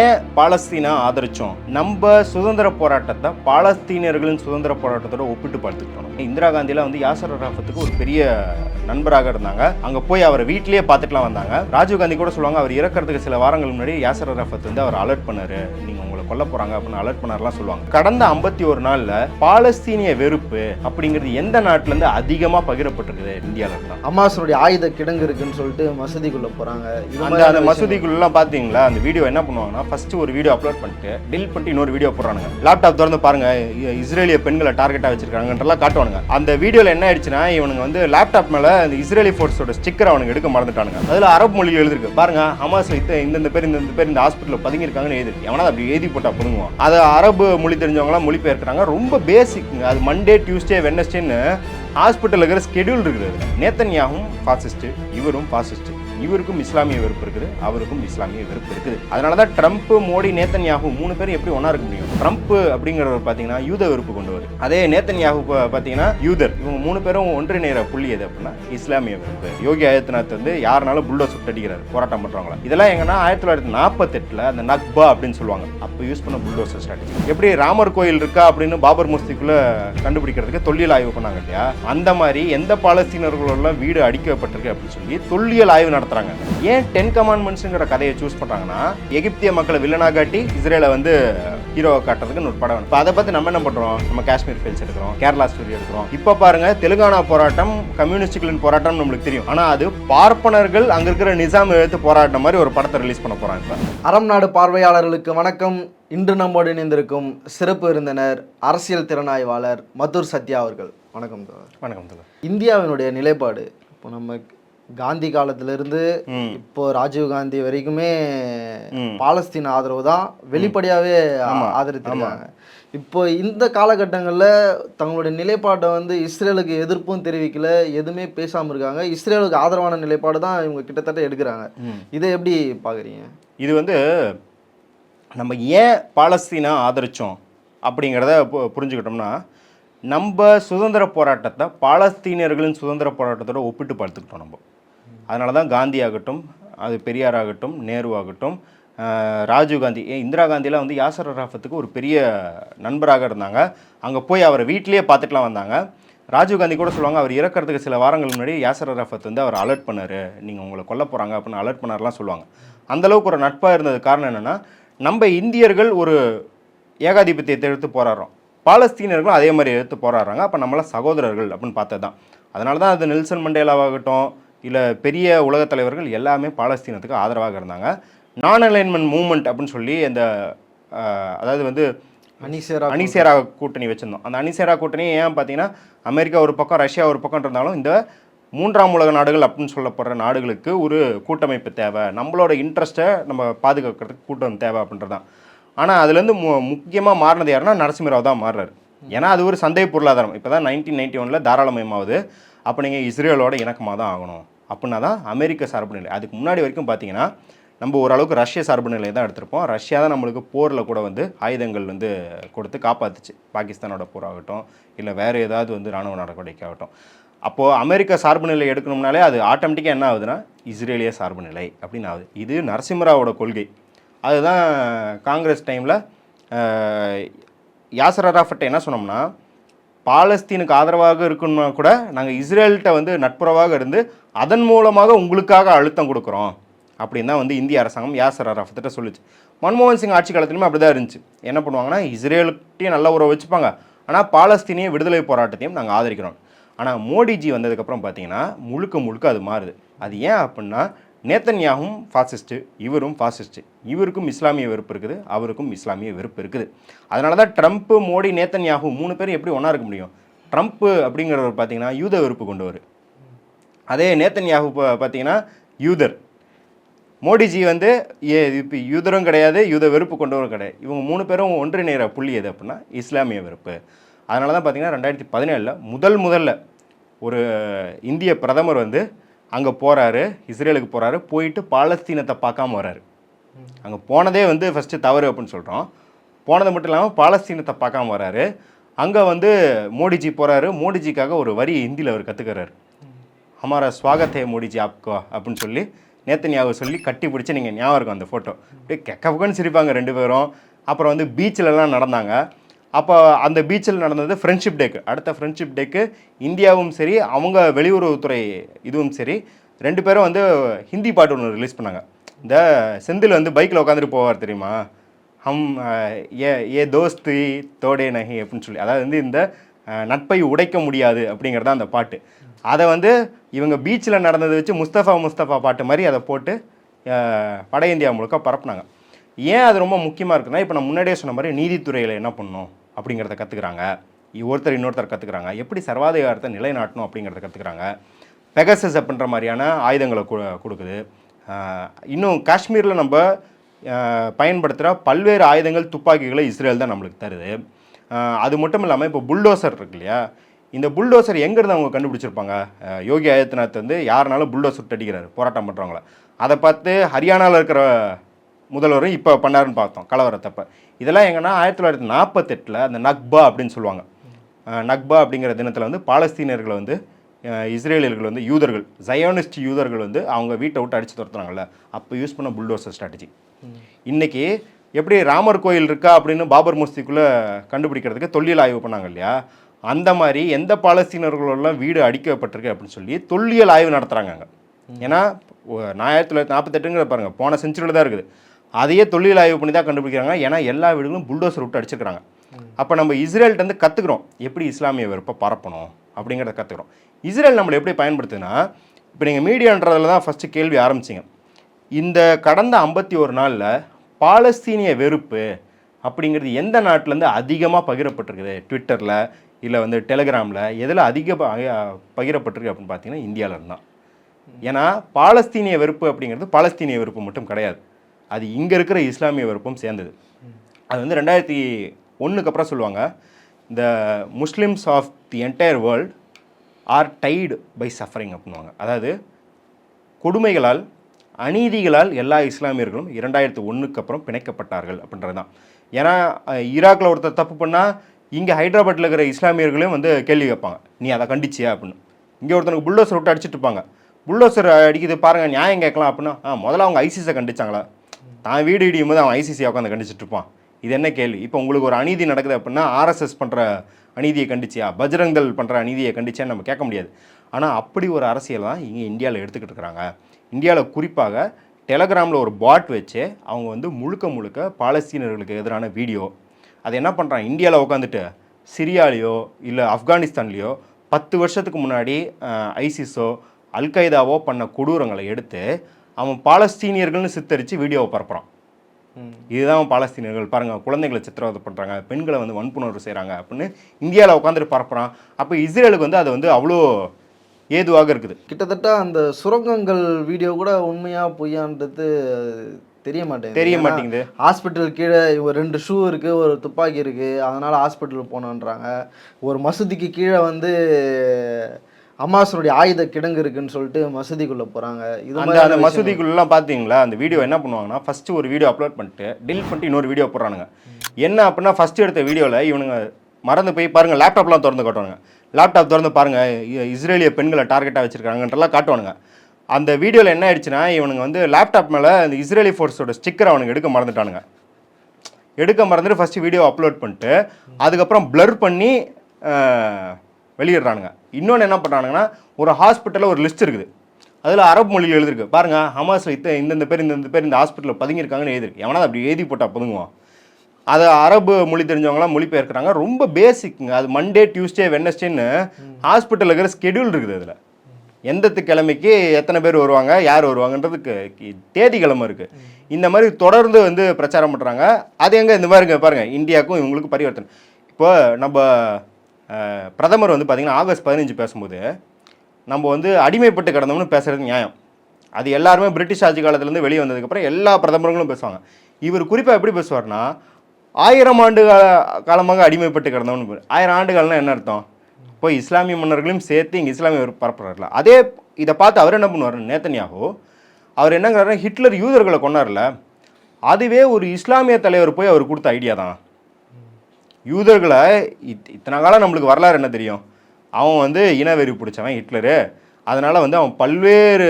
ஏன் பாலஸ்தீனா ஆதரிச்சோம்? நம்ம சுதந்திர போராட்டத்தை பாலஸ்தீனியர்களின் சுதந்திர போராட்டத்தோட ஒப்பிட்டு பார்த்துக்கிட்டோம். இந்திரா காந்தியில் வந்து யாசர் ராஃபத்துக்கு ஒரு பெரிய நண்பராக இருந்தாங்க. அங்க போய் அவரை வீட்லயே பார்த்துட்டுலாம் வந்தாங்க. ராஜீவ் காந்தி கூட சொல்லுவாங்க அவர் இறக்கிறதுக்கு சில வாரங்கள் முன்னாடி யாசர் ராஃபத் வந்து அவர் அலர்ட் பண்ணாரு. நீங்க உங்களை கொல்ல போறாங்க அப்படின்னு அலர்ட் பண்ணாருலாம் சொல்லுவாங்க. கடந்த ஐம்பத்தி ஒரு நாள்ல பாலஸ்தீனிய வெறுப்பு அப்படிங்கிறது எந்த நாட்டுல இருந்து அதிகமா பகிரப்பட்டிருக்குது? இந்தியால இருந்தா அம்மாசனுடைய ஆயுத கிடங்கு இருக்குன்னு சொல்லிட்டு மசதிக்குள்ள போறாங்க. இது அந்த அந்த. மசூதிக்குள்ளலாம் பார்த்தீங்களா அந்த வீடியோ என்ன பண்ணுவாங்கன்னா ஃபர்ஸ்ட் ஒரு வீடியோ அப்லோட் பண்ணிட்டு டில் பண்ணிட்டு இன்னொரு வீடியோ போடுறானுங்க. லேப்டாப் திறந்து பாருங்க இஸ்ரேலிய பெண்களை டார்கெட்டாக வச்சிருக்காங்கன்றலாம் காட்டுவானுங்க. அந்த வீடியோவில் என்ன ஆயிடுச்சுன்னா இவனுங்க வந்து லேப்டாப் மேலே இந்த இஸ்ரேலி ஃபோர்ஸோட ஸ்டிக்கர் அவனுக்கு எடுக்க மறந்துட்டானுங்க. அதில் அரபு மொழியில் எழுதிருக்கு. பாருங்க ஹமாஸ் இந்த இந்தந்த பேர் இந்த பேர் இந்த ஹாஸ்பிட்டலில் பதுங்கியிருக்காங்கன்னு எழுதி எவனா அப்படி எழுதி போட்டால் புடுங்குவான். அதை அரபு மொழி தெரிஞ்சவங்களாம் மொழிபெயர்க்கிறாங்க. ரொம்ப பேசிக்ங்க அது மண்டே டியூஸ்டே வெனஸ்டேன்னு ஹாஸ்பிட்டலில் இருக்கிற ஸ்கெடியூல் இருக்குது. அதுல. நேத்தன்யாகும் இவரும் ஃபாசிஸ்ட்டு இவருக்கும் இஸ்லாமிய வெறுப்பு இருக்குது அவருக்கும் இஸ்லாமிய வெறுப்பு இருக்குது. அதனால தான் ட்ரம்ப் மோடி நேத்தன்யாகு மூணு பேரும் எப்படி ஒன்றா இருக்க முடியும்? ட்ரம்ப் அப்படிங்கிறவர் பார்த்தீங்கன்னா யூத வெறுப்பு கொண்டு வருது. அதே நேத்தன் யாகு பார்த்தீங்கன்னா யூதர். இவங்க மூணு பேரும் ஒன்றிணைகிற புள்ளி எது அப்படின்னா இஸ்லாமிய வெறுப்பு. யோகி ஆதித்யநாத் வந்து யாருனாலும் புல்டோ சுட்டடிக்கிறார் போராட்டம் பண்ணுறாங்களா இதெல்லாம் எங்கன்னா ஆயிரத்தி தொள்ளாயிரத்தி நாற்பத்தெட்டில் அந்த நக்பா அப்படின்னு சொல்லுவாங்க. அப்போ யூஸ் பண்ண புல்டோசர் ஸ்ட்ராட்டஜி எப்படி ராமர் கோயில் இருக்கா அப்படின்னு பாபர் மூர்த்திக்குள்ளே கண்டுபிடிக்கிறதுக்கு தொல்லியல் ஆய்வு பண்ணாங்க இல்லையா? அந்த மாதிரி எந்த பாலஸ்தீனர்களோட வீடு அடிக்கப்பட்டிருக்கு அப்படின்னு சொல்லி தொல்லியல் ஆய்வு நடத்த நடத்துறாங்க ஏன் டென் கமாண்ட்மெண்ட்ஸுங்கிற கதையை சூஸ் பண்றாங்கன்னா எகிப்திய மக்களை வில்லனா காட்டி இஸ்ரேலை வந்து ஹீரோவை காட்டுறதுக்கு ஒரு படம். இப்போ அதை பத்தி நம்ம என்ன பண்றோம்? நம்ம காஷ்மீர் ஃபைல்ஸ் எடுக்கிறோம் கேரளா ஸ்டோரி எடுக்கிறோம். இப்போ பாருங்க தெலுங்கானா போராட்டம் கம்யூனிஸ்டுகளின் போராட்டம் நம்மளுக்கு தெரியும். ஆனா அது பார்ப்பனர்கள் அங்க இருக்கிற நிசாம் எழுத்து போராட்டம் மாதிரி ஒரு படத்தை ரிலீஸ் பண்ண போறாங்க. இப்போ அறம் நாடு பார்வையாளர்களுக்கு வணக்கம். இன்று நம்மோடு இணைந்திருக்கும் சிறப்பு விருந்தினர் அரசியல் திறனாய்வாளர் மதுர் சத்யா அவர்கள். வணக்கம் தோழர். வணக்கம் தோழர். இந்தியாவினுடைய நிலைப்பாடு. இப்போ நம்ம காந்தி காலத்திலிருந்து இப்போ ராஜீவ் காந்தி வரைக்குமே. பாலஸ்தீன ஆதரவு தான் வெளிப்படையாவே ஆமா, ஆதரித்திருக்காங்க. இப்போ இந்த காலகட்டங்களில் தங்களுடைய நிலைப்பாட்டை வந்து இஸ்ரேலுக்கு எதிர்ப்பும் தெரிவிக்கல எதுவுமே பேசாம இருக்காங்க. இஸ்ரேலுக்கு ஆதரவான நிலைப்பாடு தான் இவங்க கிட்டத்தட்ட எடுக்கிறாங்க. இதை எப்படி பாக்குறீங்க? இது வந்து நம்ம ஏன் பாலஸ்தீனா ஆதரிச்சோம் அப்படிங்கிறத புரிஞ்சுக்கிட்டோம்னா நம்ம சுதந்திர போராட்டத்தை பாலஸ்தீனியர்களின் சுதந்திர போராட்டத்தோட ஒப்பிட்டு பார்த்துக்கிட்டோம் நம்ம. அதனால தான் காந்தி ஆகட்டும் அது பெரியார் ஆகட்டும் நேரு ஆகட்டும் ராஜீவ் காந்தி இந்திரா காந்திலாம் வந்து யாசர் அராஃபத்துக்கு ஒரு பெரிய நண்பராக இருந்தாங்க. அங்கே போய் அவரை வீட்லேயே பார்த்துட்டுலாம் வந்தாங்க. ராஜீவ் காந்தி கூட சொல்லுவாங்க அவர் இறக்கிறதுக்கு சில வாரங்கள் முன்னாடி யாசர் அராஃபத் வந்து அவர் அலர்ட் பண்ணார். நீங்கள் உங்களை கொல்ல போகிறாங்க அப்படின்னு அலர்ட் பண்ணார்லாம் சொல்லுவாங்க. அந்த அளவுக்கு ஒரு நட்பாக இருந்தது காரணம் என்னென்னா நம்ம இந்தியர்கள் ஒரு ஏகாதிபத்தியத்தை எடுத்து போராடுறோம். பாலஸ்தீனர்களும் அதே மாதிரி எடுத்து போராடுறாங்க. அப்போ நம்மளாம் சகோதரர்கள் அப்படின்னு பார்த்தது தான் அதனால தான் அது நெல்சன் மண்டேலாவாகட்டும் இல்லை பெரிய உலகத் தலைவர்கள் எல்லாமே பாலஸ்தீனத்துக்கு ஆதரவாக இருந்தாங்க. நான் அலைன்மெண்ட் மூவ்மெண்ட் அப்படின்னு சொல்லி அந்த அதாவது வந்து அனிசேரா அணிசேரா கூட்டணி வச்சிருந்தோம். அந்த அணிசேரா கூட்டணி ஏன் பார்த்தீங்கன்னா அமெரிக்கா ஒரு பக்கம் ரஷ்யா ஒரு பக்கம் இருந்தாலும் இந்த மூன்றாம் உலக நாடுகள் அப்படின்னு சொல்லப்படுற நாடுகளுக்கு ஒரு கூட்டமைப்பு தேவை. நம்மளோட இன்ட்ரெஸ்ட்டை நம்ம பாதுகாக்கிறதுக்கு கூட்டம் தேவை அப்படின்றது தான். ஆனால் அதுலேருந்து மு முக்கியமாக மாறினது யாருன்னா நரசிம்மராவ் தான் மாறுறாரு. ஏன்னா அது ஒரு சந்தை பொருளாதாரம். இப்போ தான் நைன்டீன் நைன்டி ஒனில் தாராளமயமாகுது. அப்போ நீங்கள் இஸ்ரேலோட இணக்கமாக தான் ஆகணும். அப்படின்னா தான் அமெரிக்க சார்பு நிலை. அதுக்கு முன்னாடி வரைக்கும் பார்த்தீங்கன்னா நம்ம ஓரளவுக்கு ரஷ்ய சார்பு நிலையை தான் எடுத்திருப்போம். ரஷ்யா தான் நம்மளுக்கு போரில் கூட வந்து ஆயுதங்கள் வந்து கொடுத்து காப்பாற்றுச்சு பாகிஸ்தானோட போராகட்டும் இல்லை வேறு ஏதாவது வந்து இராணுவ நடவடிக்கை ஆகட்டும். அப்போது அமெரிக்கா சார்பு நிலை எடுக்கணும்னாலே அது ஆட்டோமேட்டிக்காக என்ன ஆகுதுன்னா இஸ்ரேலிய சார்பு நிலை அப்படின்னு ஆகுது. இது நரசிம்மராவோட கொள்கை. அதுதான் காங்கிரஸ் டைமில் யாசர் அராஃபட்டை என்ன சொன்னோம்னா பாலஸ்தீனுக்கு ஆதரவாக இருக்கணும்னா கூட நாங்கள் இஸ்ரேல்கிட்ட வந்து நட்புறவாக இருந்து அதன் மூலமாக உங்களுக்காக அழுத்தம் கொடுக்குறோம். அப்படின்னு தான் வந்து இந்திய அரசாங்கம் யாசர் அரஃபத்திட்ட சொல்லுச்சு. மன்மோகன் சிங் ஆட்சி காலத்துலையுமே அப்படி தான் இருந்துச்சு. என்ன பண்ணுவாங்கன்னா இஸ்ரேலுக்கிட்டையும் நல்ல உறவு வச்சுப்பாங்க. ஆனால் பாலஸ்தீனிய விடுதலை போராட்டத்தையும் நாங்கள் ஆதரிக்கிறோம். ஆனால் மோடிஜி வந்ததுக்கப்புறம் பார்த்தீங்கன்னா முழுக்க முழுக்க அது மாறுது. அது ஏன் அப்படின்னா நேத்தன்யாகும் ஃபாசிஸ்ட்டு இவரும் ஃபாசிஸ்ட்டு இவருக்கும் இஸ்லாமிய வெறுப்பு இருக்குது அவருக்கும் இஸ்லாமிய வெறுப்பு இருக்குது. அதனால தான் ட்ரம்ப்பு மோடி நேத்தன்யாகு மூணு பேரும் எப்படி ஒன்றா இருக்க முடியும்? ட்ரம்ப்பு அப்படிங்கிறவர் பார்த்தீங்கன்னா யூத வெறுப்பு கொண்டவர். அதே நேத்தன்யாகு பார்த்தீங்கன்னா யூதர். மோடிஜி வந்து ஏ இப்போ யூதரும் கிடையாது யூத வெறுப்பு கொண்டவரும் கிடையாது. இவங்க மூணு பேரும் ஒன்றிணைகிற புள்ளி எது அப்படின்னா இஸ்லாமிய வெறுப்பு. அதனால தான் பார்த்தீங்கன்னா ரெண்டாயிரத்தி பதினேழில் முதல் முதல்ல ஒரு இந்திய பிரதமர் வந்து அங்கே போகிறாரு இஸ்ரேலுக்கு போகிறாரு போயிட்டு பாலஸ்தீனத்தை பார்க்காம வராரு அங்கே போனதே வந்து ஃபஸ்ட்டு தவறு அப்படின்னு சொல்கிறோம் போனது மட்டும் இல்லாமல் பாலஸ்தீனத்தை பார்க்காம வராரு அங்கே வந்து மோடிஜி போகிறாரு மோடிஜிக்காக ஒரு வரி ஹிந்தியில் அவர் கற்றுக்கிறாரு ஹமாரா ஸ்வாகத்தே மோடிஜி ஆப்கோ அப்படின்னு சொல்லி நேத்தனியாவை சொல்லி கட்டி பிடிச்சி நீங்கள் ஞாபகம் இருக்கும் அந்த ஃபோட்டோ அப்படியே கெக்கப்புக்கன்னு சிரிப்பாங்க ரெண்டு பேரும். அப்புறம் வந்து பீச்சிலலாம் நடந்தாங்க. அப்போ அந்த பீச்சில் நடந்தது ஃப்ரெண்ட்ஷிப் டேக்கு அடுத்த ஃப்ரெண்ட்ஷிப் டேக்கு இந்தியாவும் சரி அவங்க வெளியுறவுத்துறை இதுவும் சரி ரெண்டு பேரும் வந்து ஹிந்தி பாட்டு ஒன்று ரிலீஸ் பண்ணாங்க. இந்த செந்தில் வந்து பைக்கில் உட்காந்துட்டு போவார் தெரியுமா? ஹம் ஏ ஏ தோஸ்தி தோடே நகி அப்படின்னு சொல்லி. அதாவது வந்து இந்த நட்பை உடைக்க முடியாது அப்படிங்கிறது தான் அந்த பாட்டு. அதை வந்து இவங்க பீச்சில் நடந்ததை வச்சு முஸ்தஃபா முஸ்தஃபா பாட்டு மாதிரி அதை போட்டு வட இந்தியா முழுக்க பரப்புனாங்க. ஏன் அது ரொம்ப முக்கியமாக இருக்குன்னா இப்போ நான் முன்னாடியே சொன்ன மாதிரி நீதித்துறையில் என்ன பண்ணணும்? அப்படிங்கிறத கற்றுக்குறாங்க ஒருத்தர் இன்னொருத்தர் கற்றுக்குறாங்க எப்படி சர்வாதிகாரத்தை நிலைநாட்டணும் அப்படிங்கிறத கற்றுக்குறாங்க பெகசஸ் அப்படின்ற மாதிரியான ஆயுதங்களை கொடுக்குது. இன்னும் காஷ்மீரில் நம்ம பயன்படுத்துகிற பல்வேறு ஆயுதங்கள் துப்பாக்கிகளை இஸ்ரேல் தான் நம்மளுக்கு தருது. அது மட்டும் இல்லாமல் இப்போ புல்டோசர் இருக்கு இல்லையா? இந்த புல்டோசர் எங்கேருந்து அவங்க கண்டுபிடிச்சிருப்பாங்க? யோகி ஆதித்யநாத் வந்து யாருனாலும் புல்டோசர் சுட்டு அடிக்கிறாரு. போராட்டம் பண்ணுறவங்கள அதை பார்த்து ஹரியானாவில் இருக்கிற முதல்வரும் இப்போ பண்ணாருன்னு பார்த்தோம் கலவரத்தப்ப. இதெல்லாம் எங்கன்னா ஆயிரத்தி தொள்ளாயிரத்தி நாற்பத்தெட்டில் அந்த நக்பா அப்படின்னு சொல்லுவாங்க. நக்பா அப்படிங்கிற தினத்தில் வந்து பாலஸ்தீனியர்களை வந்து இஸ்ரேலியர்கள் வந்து யூதர்கள் ஜயோனிஸ்ட் யூதர்கள் வந்து அவங்க வீட்டை விட்டு அடித்து துரத்துனாங்கல்ல. அப்போ யூஸ் பண்ண புல்டோசர் ஸ்ட்ராட்டஜி இன்னைக்கு எப்படி ராமர் கோயில் இருக்கா அப்படின்னு பாபர் மஸ்திக்குள்ளே கண்டுபிடிக்கிறதுக்கு தொல்லியல் ஆய்வு பண்ணாங்க இல்லையா? அந்த மாதிரி எந்த பாலஸ்தீனர்களெல்லாம் வீடு அடிக்கப்பட்டிருக்கு அப்படின்னு சொல்லி தொல்லியல் ஆய்வு நடத்துகிறாங்க அங்கே. ஏன்னா நான் ஆயிரத்தி தொள்ளாயிரத்தி நாற்பத்தெட்டுங்கிற பாருங்கள் போன செஞ்சுரியில் தான் இருக்குது. அதையே தொல்லியல் ஆய்வு பண்ணி தான் கண்டுபிடிக்கிறாங்க. ஏன்னா எல்லா வீடுகளும் புல்டோசர் விட்டு அடிச்சிருக்காங்க அப்போ நம்ம இஸ்ரேல்கிட்ட இருந்து கற்றுக்குறோம் எப்படி இஸ்லாமிய வெறுப்பை பரப்பணும் அப்படிங்கிறத கற்றுக்குறோம் இஸ்ரேல் நம்மளை எப்படி பயன்படுத்துனா இப்போ நீங்கள் மீடியான்றதுல தான் ஃபஸ்ட்டு கேள்வி ஆரம்பிச்சிங்க. இந்த கடந்த ஐம்பத்தி ஒரு நாளில் பாலஸ்தீனிய வெறுப்பு அப்படிங்கிறது எந்த நாட்டிலேருந்து அதிகமாக பகிரப்பட்டிருக்குது? ட்விட்டரில் இல்லை வந்து டெலிகிராமில் எதில் அதிக பகிரப்பட்டிருக்கு அப்படின்னு பார்த்தீங்கன்னா இந்தியாவில் தான் ஏன்னா பாலஸ்தீனிய வெறுப்பு அப்படிங்கிறது பாலஸ்தீனிய வெறுப்பு மட்டும் கிடையாது. அது இங்கே இருக்கிற இஸ்லாமிய வெறுப்பும் சேர்ந்தது. அது வந்து ரெண்டாயிரத்தி ஒன்றுக்கு அப்புறம் சொல்லுவாங்க. இந்த Muslims of the entire world are tied by suffering அப்படின்னுவாங்க. அதாவது கொடுமைகளால் அநீதிகளால் எல்லா இஸ்லாமியர்களும் இரண்டாயிரத்து ஒன்றுக்கு அப்புறம் பிணைக்கப்பட்டார்கள் அப்படின்றது தான் ஏன்னா ஈராக்கில் ஒருத்தர் தப்பு பண்ணால் இங்கே ஹைதராபாத்தில் இருக்கிற இஸ்லாமியர்களையும் வந்து கேள்வி கேட்பாங்க. நீ அதை கண்டிச்சியா? அப்படின்னு. இங்கே ஒருத்தனுக்கு புல்டோசர் விட்டு அடிச்சிட்டு இருப்பாங்க. புல்டோசர் அடிக்குது பாருங்கள் நியாயம் கேட்கலாம் அப்படின்னா ஆ முதல்ல அவங்க ஐசிஸை கண்டிச்சாங்களா? தான் வீடு இடியும் போது அவன் ஐசிசியை உட்காந்து கண்டிச்சிட்டு இருப்பான் இது என்ன கேள்வி? இப்போ உங்களுக்கு ஒரு அநீதி நடக்குது அப்படின்னா ஆர்எஸ்எஸ் பண்ணுற அநீதியை கண்டிச்சியா? பஜ்ரங்கல் பண்ணுற அநீதியை கண்டிச்சியான்னு நம்ம கேட்க முடியாது. ஆனால் அப்படி ஒரு அரசியல் தான் இங்கே இந்தியாவில் எடுத்துக்கிட்டு இருக்கிறாங்க இந்தியாவில் குறிப்பாக டெலகிராமில் ஒரு பாட் வச்சு அவங்க வந்து முழுக்க முழுக்க பாலஸ்தீனர்களுக்கு எதிரான வீடியோ. அது என்ன பண்ணுறான் இந்தியாவில் உட்காந்துட்டு சிரியாலேயோ இல்லை ஆப்கானிஸ்தான்லேயோ பத்து வருஷத்துக்கு முன்னாடி ஐசிஸோ அல்கைதாவோ பண்ண கொடூரங்களை எடுத்து அவன் பாலஸ்தீனியர்கள்னு சித்தரித்து வீடியோவை பரப்புகிறான் இதுதான் பாலஸ்தீனியர்கள். பாருங்க குழந்தைகளை சித்திரவதை பண்ணுறாங்க பெண்களை வந்து வன்புணர்வு செய்கிறாங்க அப்படின்னு இந்தியாவில் உட்காந்துட்டு பரப்புறான். அப்போ இஸ்ரேலுக்கு வந்து அது வந்து அவ்வளோ ஏதுவாக இருக்குது. கிட்டத்தட்ட அந்த சுரங்கங்கள் வீடியோ கூட உண்மையா பொய்யான்றது தெரிய மாட்டேங்குது. தெரிய மாட்டேங்குது. ஹாஸ்பிட்டல் கீழே ஒரு ரெண்டு ஷூ இருக்கு ஒரு துப்பாக்கி இருக்கு அதனால ஹாஸ்பிட்டல் போனோன்றாங்க ஒரு மசூதிக்கு கீழே வந்து அமாசனுடைய ஆயுத கிடங்கு இருக்குன்னு சொல்லிட்டு மசூதிக்குள்ள போறாங்க. இது அந்த மாதிரியான அந்த. மசூதிக்குள்ளலாம் பார்த்தீங்களா அந்த வீடியோ என்ன பண்ணுவாங்கன்னா ஃபர்ஸ்ட் ஒரு வீடியோ அப்லோட் பண்ணிட்டு டில் பண்ணிட்டு இன்னொரு வீடியோ போடுறானுங்க. என்ன அப்படின்னா ஃபர்ஸ்ட் எடுத்த வீடியோவில் இவனுங்க மறந்து போய் பாருங்க லேப்டாப்லாம் திறந்து காட்டுவானுங்க. லேப்டாப் திறந்து பாருங்க இஸ்ரேலிய பெண்களை டார்கெட்டாக வச்சிருக்காங்கன்றலாம் காட்டுவானுங்க. அந்த வீடியோவில் என்ன ஆயிடுச்சுன்னா இவனுங்க வந்து லேப்டாப் மேலே இந்த இஸ்ரேலி ஃபோர்ஸோட ஸ்டிக்கர் அவனுங்க எடுக்க மறந்துட்டானுங்க. எடுக்க மறந்துட்டு ஃபஸ்ட்டு வீடியோ அப்லோட் பண்ணிட்டு அதுக்கப்புறம் ப்ளர் பண்ணி வெளியிடுறானுங்க. இன்னொன்று என்ன பண்ணுறானுங்கன்னா ஒரு ஹாஸ்பிட்டலில் ஒரு லிஸ்ட் இருக்குது. அதில் அரபு மொழியில் எழுதிருக்கு பாருங்க ஹமாஸில் இத்த இந்தந்த பேர் இந்தந்த பேர் இந்த ஹாஸ்பிட்டலில் பதுங்கியிருக்காங்கன்னு எழுதிருக்கு எவனா அப்படி எழுதி போட்டால் பதுங்குவான். அதை அரபு மொழி தெரிஞ்சவங்களாம் மொழிபெயர்க்கிறாங்க. ரொம்ப பேசிக்குங்க அது மண்டே டியூஸ்டே வெனஸ்டேன்னு ஹாஸ்பிட்டலில் இருக்கிற ஸ்கெடியூல் இருக்குது அதில். எந்த கிழமைக்கு எத்தனை பேர் வருவாங்க யார் வருவாங்கன்றதுக்கு தேதி கிழமை இருக்குது இந்த மாதிரி தொடர்ந்து வந்து பிரச்சாரம் பண்ணுறாங்க அது எங்கே? இந்த மாதிரிங்க பாருங்கள் இந்தியாவுக்கும் இவங்களுக்கும் பரிவர்த்தனை. இப்போ நம்ம பிரதமர் வந்து பார்த்திங்கன்னா ஆகஸ்ட் பதினஞ்சு பேசும்போது நம்ம வந்து அடிமைப்பட்டு கிடந்தோம்னு பேசுகிறது நியாயம். அது எல்லாருமே பிரிட்டிஷ் ஆட்சி காலத்துலேருந்து வெளியே வந்ததுக்கப்புறம் எல்லா பிரதமர்களும் பேசுவாங்க. இவர் குறிப்பாக எப்படி பேசுவார்னா ஆயிரம் ஆண்டு கால- காலமாக அடிமைப்பட்டு கிடந்தோம்னு ஆயிரம் ஆயிரம் ஆண்டுகள்னா என்ன அர்த்தம்? இப்போ இஸ்லாமிய மன்னர்களையும் சேர்த்து இங்கே இஸ்லாமிய பரப்புறாருல. அதே இதை பார்த்து அவர் என்ன பண்ணுவார்? நேத்தன்யாகோ அவர் என்னங்கிறாரு ஹிட்லர் யூதர்களை கொண்டார்ல அதுவே ஒரு இஸ்லாமிய தலைவர் போய் அவர் கொடுத்த ஐடியா தான். யூதர்களை இத் இத்தனை காலம் நம்மளுக்கு வரலாறு என்ன தெரியும்? அவன் வந்து இனவெறி பிடிச்சவன் ஹிட்லரு. அதனால் வந்து அவன் பல்வேறு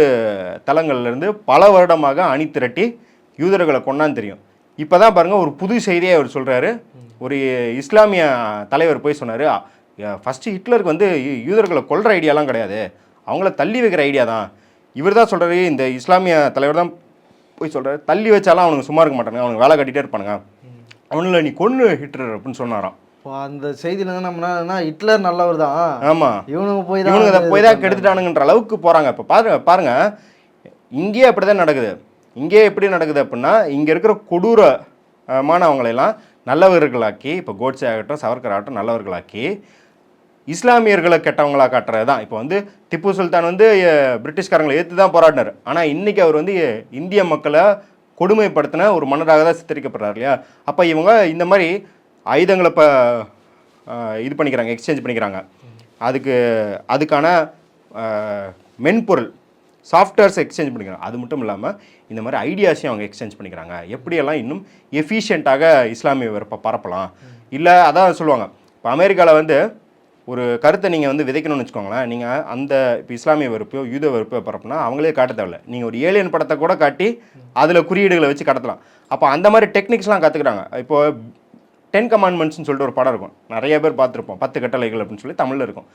தளங்கள்லேருந்து பல வருடமாக அணி திரட்டி யூதர்களை கொண்டான்னு தெரியும். இப்போ தான் பாருங்கள் ஒரு புது செய்தியை அவர் சொல்கிறாரு ஒரு இஸ்லாமிய தலைவர் போய் சொன்னார் ஃபஸ்ட்டு ஹிட்லருக்கு வந்து யூ- யூதர்களை கொள்கிற ஐடியாலாம் கிடையாது. அவங்கள தள்ளி வைக்கிற ஐடியா தான். இவர் தான் சொல்கிறாரு இந்த இஸ்லாமிய தலைவர் தான் போய் சொல்கிறாரு தள்ளி வச்சாலும் அவனுக்கு சும்மா இருக்க மாட்டானுங்க. அவனுக்கு வேலை கட்டிகிட்டே இருப்பானுங்க. அவனுங்கள நீ கொன்று ஹிட்லர் அப்படின்னு சொன்னாராம். அந்த செய்தியில நம்ம என்ன ஹிட்லர் நல்லவர் தான். ஆமாம் இவனுங்க போய் தான் இவனுங்க போய் தான் கெடுத்துட்டானுங்கன்ற அளவுக்கு போகிறாங்க இப்போ பாருங்க பாருங்க. இங்கேயே அப்படி தான் நடக்குது. இங்கேயே எப்படி நடக்குது அப்படின்னா இங்கே இருக்கிற கொடூரமானவங்களெல்லாம் நல்லவர்களாக்கி இப்போ கோட்ஸே ஆகட்டும் சவர்கர் ஆகட்டும் நல்லவர்களாக்கி இஸ்லாமியர்களை கெட்டவங்களா காட்டுறது தான். இப்போ வந்து திப்பு சுல்தான் வந்து பிரிட்டிஷ்காரங்களை ஏற்று தான் போராடினார். ஆனால் இன்னைக்கு அவர் வந்து இந்திய மக்களை கொடுமைப்படுத்தின ஒரு மன்னராக தான் சித்தரிக்கப்படுறாரு இல்லையா அப்போ இவங்க இந்த மாதிரி ஆயுதங்களை இப்போ இது பண்ணிக்கிறாங்க எக்ஸ்சேஞ்ச் பண்ணிக்கிறாங்க. அதுக்கு அதுக்கான மென்பொருள் சாஃப்ட்வேர்ஸ் எக்ஸ்சேஞ்ச் பண்ணிக்கிறாங்க. அது மட்டும் இல்லாமல் இந்த மாதிரி ஐடியாஸையும் அவங்க எக்ஸ்சேஞ்ச் பண்ணிக்கிறாங்க. எப்படியெல்லாம் இன்னும் எஃபிஷியண்ட்டாக இஸ்லாமிய வெறுப்பை பரப்பலாம்? இல்லை அதான் சொல்லுவாங்க. இப்போ அமெரிக்காவில் வந்து ஒரு கருத்தை நீங்கள் வந்து விதைக்கணும்னு வச்சுக்கோங்களேன். நீங்கள் அந்த இப்போ இஸ்லாமிய வெறுப்போ யூத வெறுப்போ பரப்புனா அவங்களே காட்ட தேவையில்ல. நீங்கள் ஒரு ஏலியன் படத்தை கூட காட்டி அதில் குறியீடுகளை வச்சு கடத்தலாம். அப்போ அந்த மாதிரி டெக்னிக்ஸ்லாம் கற்றுக்குறாங்க இப்போ டென் கமாண்ட்மெண்ட்ஸ்னு சொல்லிட்டு ஒரு படம் இருக்கும். நிறைய பேர் பார்த்துருப்போம். பத்து கட்டளைகள் அப்படின்னு சொல்லி தமிழில் இருக்கும்.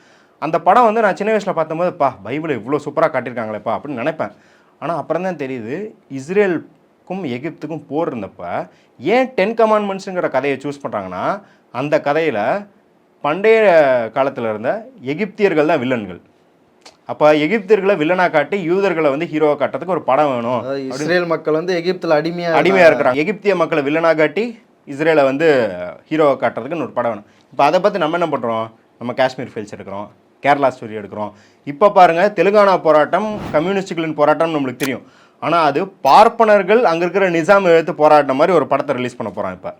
அந்த படம் வந்து நான் சின்ன வயசில் பார்த்தபோது பா பைபிளை இவ்வளோ சூப்பராக காட்டியிருக்காங்களேப்பா அப்படின்னு நினைப்பேன். ஆனால் அப்புறம் தான் தெரியுது இஸ்ரேலுக்கும் எகிப்துக்கும் போர் இருந்தப்போ ஏன் டென் கமாண்ட்மெண்ட்ஸுங்கிற கதையை சூஸ் பண்ணுறாங்கன்னா அந்த கதையில் பண்டைய காலத்தில் இருந்த எகிப்தியர்கள் தான் வில்லன்கள். அப்போ எகிப்தியர்களை வில்லனாக காட்டி யூதர்களை வந்து ஹீரோவை காட்டுறதுக்கு ஒரு படம் வேணும். இஸ்ரேல் மக்கள் வந்து எகிப்துல அடிமையா அடிமையாக இருக்கிறாங்க. எகிப்திய மக்களை வில்லனாக காட்டி இஸ்ரேலை வந்து ஹீரோவை காட்டுறதுக்குன்னு ஒரு படம் வேணும். இப்போ அதை பற்றி நம்ம என்ன பண்ணுறோம் நம்ம காஷ்மீர் ஃபைல்ஸ் எடுக்கிறோம். கேரளா ஸ்டோரி எடுக்கிறோம். இப்போ பாருங்கள் தெலுங்கானா போராட்டம் கம்யூனிஸ்டுகளின் போராட்டம் நம்மளுக்கு தெரியும். ஆனால் அது பார்ப்பனர்கள் அங்கே இருக்கிற நிசாம் எழுத்து போராடின மாதிரி ஒரு படத்தை ரிலீஸ் பண்ண போகிறான் இப்போ.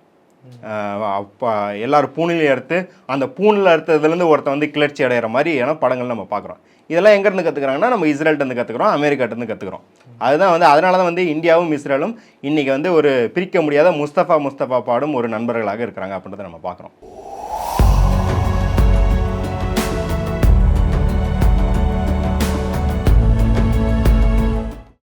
அப்போ எல்லாரும் பூனிலையும் அறுத்து அந்த பூனில் எடுத்ததுலேருந்து ஒருத்தன் வந்து கிளர்ச்சி அடைகிற மாதிரியான படங்கள் நம்ம பார்க்குறோம். இதெல்லாம் எங்கேருந்து கற்றுக்குறாங்கன்னா நம்ம இஸ்ரேல்ட்டேருந்து கற்றுக்குறோம் அமெரிக்காட்டிருந்து கற்றுக்குறோம் அதுதான் வந்து அதனால தான் வந்து இந்தியாவும் இஸ்ரேலும் இன்றைக்கி வந்து ஒரு பிரிக்க முடியாத முஸ்தபா முஸ்தபா பாடும் ஒரு நண்பர்களாக இருக்கிறாங்க அப்படின்றத நம்ம பார்க்குறோம்.